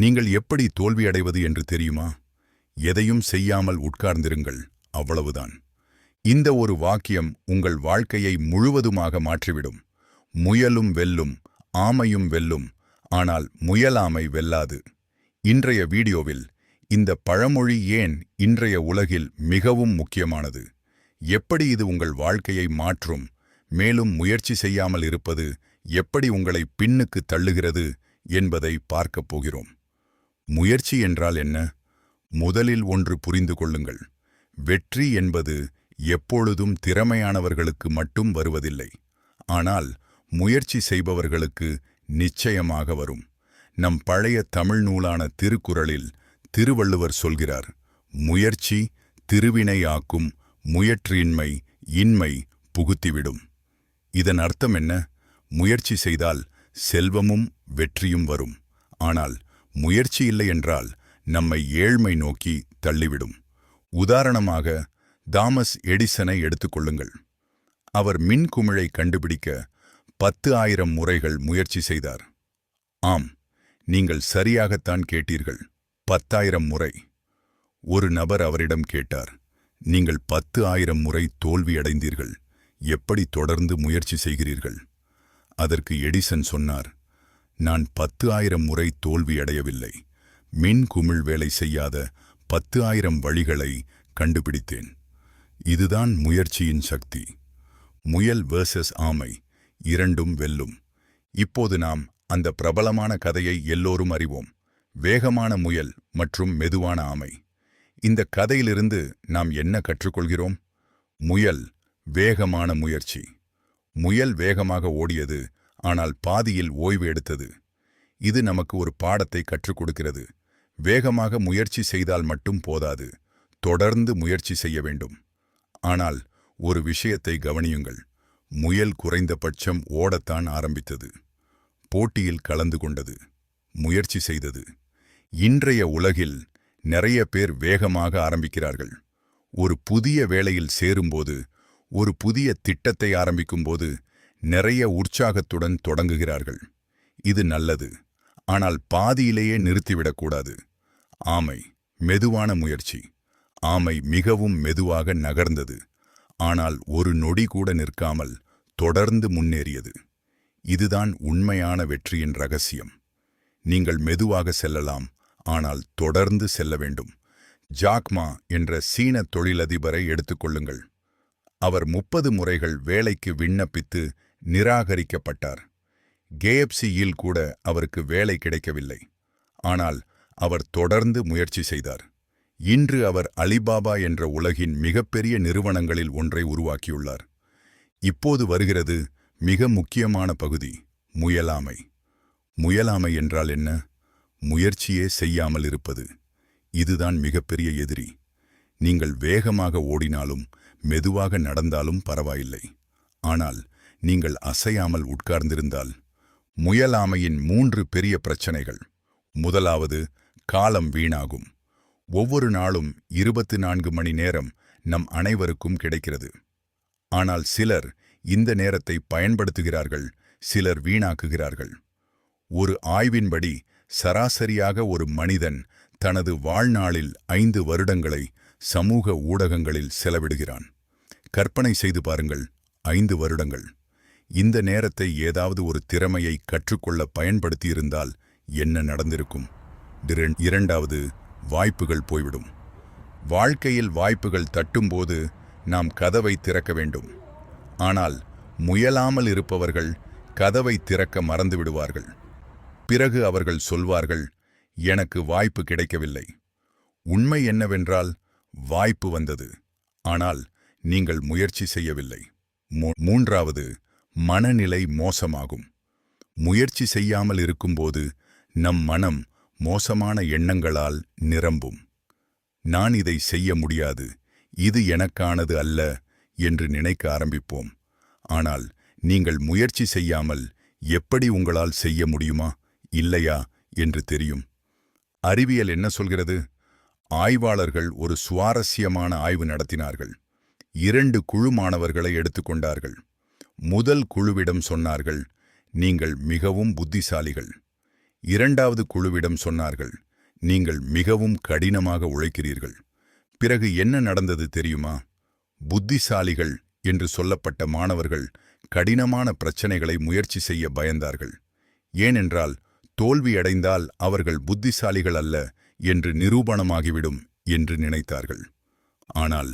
நீங்கள் எப்படி தோல்வியடைவது என்று தெரியுமா? எதையும் செய்யாமல் உட்கார்ந்திருங்கள் அவ்வளவுதான். இந்த ஒரு வாக்கியம் உங்கள் வாழ்க்கையை முழுவதுமாக மாற்றிவிடும். முயலும் வெல்லும் ஆமையும் வெல்லும் ஆனால் முயலாமை வெல்லாது. இன்றைய வீடியோவில் இந்த பழமொழி ஏன் இன்றைய உலகில் மிகவும் முக்கியமானது? எப்படி இது உங்கள் வாழ்க்கையை மாற்றும்? மேலும் முயற்சி செய்யாமல் இருப்பது எப்படி உங்களை பின்னுக்கு தள்ளுகிறது என்பதை பார்க்கப் போகிறோம். முயற்சி என்றால் என்ன? முதலில் ஒன்று புரிந்து கொள்ளுங்கள். வெற்றி என்பது எப்பொழுதும் திறமையானவர்களுக்கு மட்டும் வருவதில்லை. ஆனால் முயற்சி செய்பவர்களுக்கு நிச்சயமாக வரும். நம் பழைய தமிழ் நூலான திருக்குறளில் திருவள்ளுவர் சொல்கிறார் முயற்சி திருவினையாக்கும் முயற்றின்மை இன்மை புகுத்திவிடும். இதன் அர்த்தம் என்ன? முயற்சி செய்தால் செல்வமும் வெற்றியும் வரும். ஆனால் முயற்சி இல்லை என்றால் நம்மை ஏழ்மை நோக்கி தள்ளிவிடும். உதாரணமாக தாமஸ் எடிசனை எடுத்துக்கொள்ளுங்கள் அவர் மின் குமிழை கண்டுபிடிக்க பத்து ஆயிரம் முறைகள் முயற்சி செய்தார். ஆம் நீங்கள் சரியாகத்தான் கேட்டீர்கள். பத்தாயிரம் முறை. ஒரு நபர் அவரிடம் கேட்டார் நீங்கள் பத்து ஆயிரம் முறை தோல்வியடைந்தீர்கள். எப்படி தொடர்ந்து முயற்சி செய்கிறீர்கள்? அதற்கு எடிசன் சொன்னார் நான் பத்து ஆயிரம் முறை தோல்வியடையவில்லை மின் குமிழ் வேலை செய்யாத பத்து ஆயிரம் வழிகளை கண்டுபிடித்தேன். இதுதான் முயற்சியின் சக்தி. முயல் வேர்சஸ் ஆமை இரண்டும் வெல்லும். இப்போது நாம் அந்த பிரபலமான கதையை எல்லோரும் அறிவோம். வேகமான முயல் மற்றும் மெதுவான ஆமை. இந்த கதையிலிருந்து நாம் என்ன கற்றுக்கொள்கிறோம்? முயல் வேகமான முயற்சி. முயல் வேகமாக ஓடியது ஆனால் பாதியில் ஓய்வு எடுத்தது. இது நமக்கு ஒரு பாடத்தை கற்றுக் கொடுக்கிறது. வேகமாக முயற்சி செய்தால் மட்டும் போதாது. தொடர்ந்து முயற்சி செய்ய வேண்டும். ஆனால் ஒரு விஷயத்தை கவனியுங்கள். முயல் குறைந்தபட்சம் ஓடத்தான் ஆரம்பித்தது. போட்டியில் கலந்து கொண்டது. முயற்சி செய்தது. இன்றைய உலகில் நிறைய பேர் வேகமாக ஆரம்பிக்கிறார்கள். ஒரு புதிய வேலையில் சேரும்போது ஒரு புதிய திட்டத்தை ஆரம்பிக்கும்போது நிறைய உற்சாகத்துடன் தொடங்குகிறார்கள். இது நல்லது. ஆனால் பாதியிலேயே நிறுத்திவிடக்கூடாது ஆமை மெதுவான முயற்சி. ஆமை மிகவும் மெதுவாக நகர்ந்தது. ஆனால் ஒரு நொடி கூட நிற்காமல் தொடர்ந்து முன்னேறியது. இதுதான் உண்மையான வெற்றியின் ரகசியம். நீங்கள் மெதுவாக செல்லலாம் ஆனால் தொடர்ந்து செல்ல வேண்டும். ஜாக்மா என்ற சீன தொழிலதிபரை எடுத்துக்கொள்ளுங்கள் அவர் முப்பது முறைகள் வேலைக்கு விண்ணப்பித்து நிராகரிக்கப்பட்டார். கேஎப்சியில் கூட அவருக்கு வேலை கிடைக்கவில்லை. ஆனால் அவர் தொடர்ந்து முயற்சி செய்தார். இன்று அவர் அலிபாபா என்ற உலகின் மிகப்பெரிய நிறுவனங்களில் ஒன்றை உருவாக்கியுள்ளார். இப்போது வருகிறது மிக முக்கியமான பகுதி முயலாமை. முயலாமை என்றால் என்ன? முயற்சியே செய்யாமல் இருப்பது. இதுதான் மிகப்பெரிய எதிரி. நீங்கள் வேகமாக ஓடினாலும் மெதுவாக நடந்தாலும் பரவாயில்லை. ஆனால் நீங்கள் அசையாமல் உட்கார்ந்திருந்தால் முயலாமையின் மூன்று பெரிய பிரச்சனைகள். முதலாவது காலம் வீணாகும். ஒவ்வொரு நாளும் இருபத்து நான்கு மணி நேரம் நம் அனைவருக்கும் கிடைக்கிறது. ஆனால் சிலர் இந்த நேரத்தை பயன்படுத்துகிறார்கள் சிலர் வீணாக்குகிறார்கள். ஒரு ஆய்வின்படி சராசரியாக ஒரு மனிதன் தனது வாழ்நாளில் ஐந்து வருடங்களை சமூக ஊடகங்களில் செலவிடுகிறான். கற்பனை செய்து பாருங்கள் ஐந்து வருடங்கள். இந்த நேரத்தை ஏதாவது ஒரு திறமையை கற்றுக்கொள்ள பயன்படுத்தியிருந்தால் என்ன நடந்திருக்கும்? இரண்டாவது வாய்ப்புகள் போய்விடும். வாழ்க்கையில் வாய்ப்புகள் தட்டும்போது நாம் கதவை திறக்க வேண்டும். ஆனால் முயலாமல் இருப்பவர்கள் கதவை திறக்க மறந்து விடுவார்கள் பிறகு அவர்கள் சொல்வார்கள் எனக்கு வாய்ப்பு கிடைக்கவில்லை. உண்மை என்னவென்றால் வாய்ப்பு வந்தது. ஆனால் நீங்கள் முயற்சி செய்யவில்லை. மூன்றாவது மனநிலை மோசமாகும். முயற்சி செய்யாமல் இருக்கும்போது நம் மனம் மோசமான எண்ணங்களால் நிரம்பும். நான் இதை செய்ய முடியாது. இது எனக்கானது அல்ல என்று நினைக்க ஆரம்பிப்போம். ஆனால் நீங்கள் முயற்சி செய்யாமல் எப்படி உங்களால் செய்ய முடியுமா? இல்லையா? என்று தெரியும். அறிவியல் என்ன சொல்கிறது? ஆய்வாளர்கள் ஒரு சுவாரஸ்யமான ஆய்வு நடத்தினார்கள். இரண்டு குழு மாணவர்களை எடுத்துக்கொண்டார்கள். முதல் குழுவிடம் சொன்னார்கள் நீங்கள் மிகவும் புத்திசாலிகள். இரண்டாவது குழுவிடம் சொன்னார்கள் நீங்கள் மிகவும் கடினமாக உழைக்கிறீர்கள். பிறகு என்ன நடந்தது தெரியுமா? புத்திசாலிகள் என்று சொல்லப்பட்ட மாணவர்கள் கடினமான பிரச்சனைகளை முயற்சி செய்ய பயந்தார்கள். ஏனென்றால் தோல்வியடைந்தால் அவர்கள் புத்திசாலிகள் அல்ல என்று நிரூபணமாகிவிடும் என்று நினைத்தார்கள். ஆனால்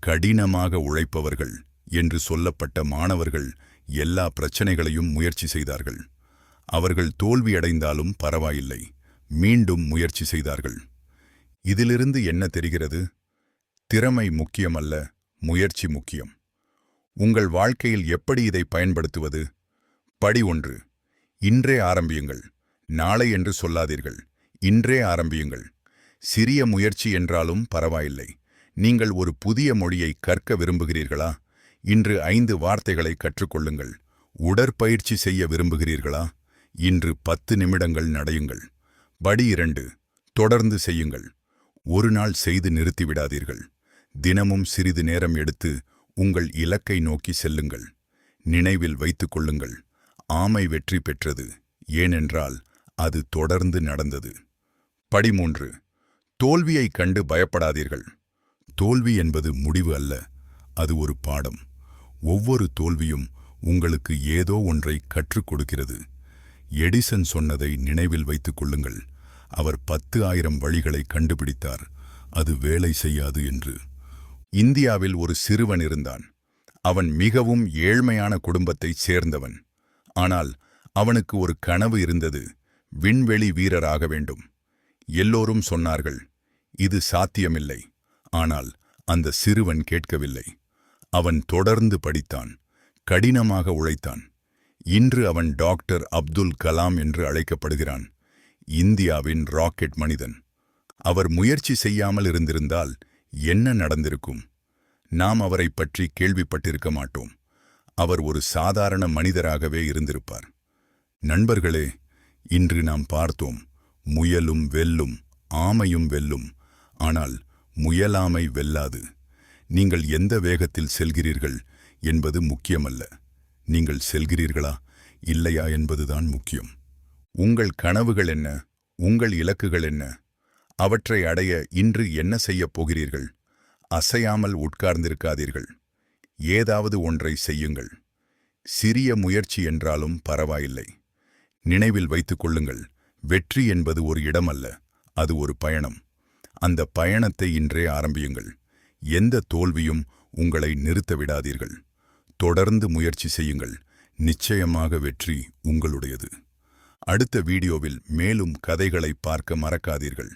கடினமாக உழைப்பவர்கள் என்று சொல்லப்பட்ட மாணவர்கள் எல்லா பிரச்சனைகளையும் முயற்சி செய்தார்கள். அவர்கள் தோல்வியடைந்தாலும் பரவாயில்லை. மீண்டும் முயற்சி செய்தார்கள். இதிலிருந்து என்ன தெரிகிறது? திறமை முக்கியமல்ல முயற்சி முக்கியம். உங்கள் வாழ்க்கையில் எப்படி இதை பயன்படுத்துவது? படி ஒன்று. இன்றே ஆரம்பியுங்கள். நாளை என்று சொல்லாதீர்கள். இன்றே ஆரம்பியுங்கள். சிறிய முயற்சி என்றாலும் பரவாயில்லை. நீங்கள் ஒரு புதிய மொழியை கற்க விரும்புகிறீர்களா? இன்று ஐந்து வார்த்தைகளை கற்றுக்கொள்ளுங்கள். உடற்பயிற்சி செய்ய விரும்புகிறீர்களா? இன்று பத்து நிமிடங்கள் நடையுங்கள். படி இரண்டு தொடர்ந்து செய்யுங்கள். ஒரு நாள் செய்து நிறுத்திவிடாதீர்கள் தினமும் சிறிது நேரம் எடுத்து உங்கள் இலக்கை நோக்கி செல்லுங்கள். நினைவில் வைத்துக் கொள்ளுங்கள். ஆமை வெற்றி பெற்றது. ஏனென்றால் அது தொடர்ந்து நடந்தது. படிமூன்று தோல்வியைக் கண்டு பயப்படாதீர்கள். தோல்வி என்பது முடிவு அல்ல அது ஒரு பாடம். ஒவ்வொரு தோல்வியும் உங்களுக்கு ஏதோ ஒன்றை கற்றுக் கொடுக்கிறது. எடிசன் சொன்னதை நினைவில் வைத்துக் கொள்ளுங்கள். அவர் பத்து ஆயிரம் வழிகளை கண்டுபிடித்தார். அது வேலை செய்யாது என்று. இந்தியாவில் ஒரு சிறுவன் இருந்தான். அவன் மிகவும் ஏழ்மையான குடும்பத்தைச் சேர்ந்தவன். ஆனால் அவனுக்கு ஒரு கனவு இருந்தது. விண்வெளி வீரராக வேண்டும். எல்லோரும் சொன்னார்கள் இது சாத்தியமில்லை. ஆனால் அந்த சிறுவன் கேட்கவில்லை. அவன் தொடர்ந்து படித்தான் கடினமாக உழைத்தான். இன்று அவன் டாக்டர் அப்துல் கலாம் என்று அழைக்கப்படுகிறான் இந்தியாவின் ராக்கெட் மனிதன். அவர் முயற்சி செய்யாமல் இருந்திருந்தால் என்ன நடந்திருக்கும்? நாம் அவரை பற்றி கேள்விப்பட்டிருக்க மாட்டோம். அவர் ஒரு சாதாரண மனிதராகவே இருந்திருப்பார். நண்பர்களே இன்று நாம் பார்த்தோம் முயலும் வெல்லும் ஆமையும் வெல்லும் ஆனால் முயலாமை வெல்லாது. நீங்கள் எந்த வேகத்தில் செல்கிறீர்கள் என்பது முக்கியமல்ல. நீங்கள் செல்கிறீர்களா? இல்லையா என்பதுதான் முக்கியம். உங்கள் கனவுகள் என்ன? உங்கள் இலக்குகள் என்ன? அவற்றை அடைய இன்று என்ன செய்யப் போகிறீர்கள்? அசையாமல் உட்கார்ந்திருக்காதீர்கள். ஏதாவது ஒன்றை செய்யுங்கள். சிறிய முயற்சி என்றாலும் பரவாயில்லை. நினைவில் வைத்துக் கொள்ளுங்கள். வெற்றி என்பது ஒரு இடமல்ல. அது ஒரு பயணம். அந்த பயணத்தை இன்றே ஆரம்பியுங்கள். எந்த தோல்வியும் உங்களை நிறுத்த விடாதீர்கள் தொடர்ந்து முயற்சி செய்யுங்கள். நிச்சயமாக வெற்றி உங்களுடையது. அடுத்த வீடியோவில் மேலும் கதைகளை பார்க்க மறக்காதீர்கள்.